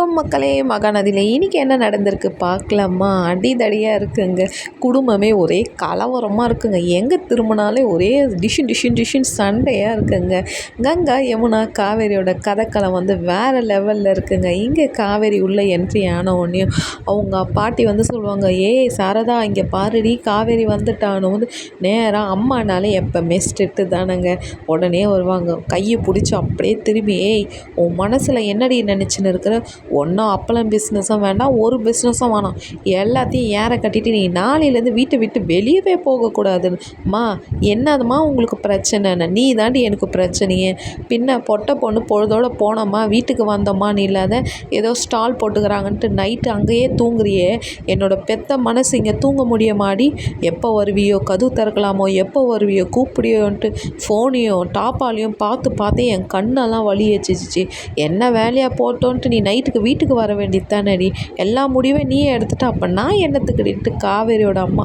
வணக்கம் மக்களே மகாநதியில். இன்றைக்கி என்ன நடந்திருக்கு பார்க்கலாமா? அடிதடியாக இருக்குங்க. குடும்பமே ஒரே கலவரமாக இருக்குங்க. எங்கே திரும்பினாலே ஒரே டிஷின் டிஷின் டிஷின் சண்டையாக இருக்குங்க. கங்கா யமுனா காவேரியோட கதைக்களம் வந்து வேறு லெவலில் இருக்குங்க. இங்கே காவேரி உள்ளே என்ட்ரி ஆன உடனேயும் அவங்க பாட்டி வந்து சொல்லுவாங்க ஏய் சாரதா இங்கே பாருடி காவேரி வந்துட்டானு வந்து நேராக அம்மானாலே எப்போவுமே ஸ்ட்ரிக்ட்டு தானேங்க. உடனே வருவாங்க கையை பிடிச்சி அப்படியே திரும்பி ஏய் உன் மனசில் என்னடி நினச்சின்னு இருக்கிற? ஒன்றும் அப்பளம் பிஸ்னஸும் வேண்டாம் ஒரு பிஸ்னஸும் வேணாம். எல்லாத்தையும் ஏற கட்டிட்டு நீ நாளையிலேருந்து வீட்டை விட்டு வெளியவே போகக்கூடாதுன்னு. மா என்னதும்மா உங்களுக்கு பிரச்சனைன்னு? நீ தாண்டி எனக்கு பிரச்சனையே. பின்ன பொட்டை பொண்ணு பொழுதோடு போனோமா வீட்டுக்கு வந்தோமான்னு இல்லாத ஏதோ ஸ்டால் போட்டுக்கிறாங்கன்ட்டு நைட்டு அங்கேயே தூங்குறியே. என்னோடய பெத்த மனசு இங்கே தூங்க முடியமாடி? எப்போ வருவியோ கதவு திறக்கலாமோ எப்போ வருவியோ கூப்பிடியோன்ட்டு ஃபோனையும் டாப்பாலையும் பார்த்து பார்த்து என் கண்ணெல்லாம் வலி வச்சிச்சு என்ன வேலையாக போட்டோன்ட்டு நீ நைட்டுக்கு வீட்டுக்கு வர வேண்டியது தானடி? எல்லா முடிவும் நீயே எடுத்துட்ட அப்போ நான் என்னத்துக்குடின்ட்டு காவேரியோட அம்மா.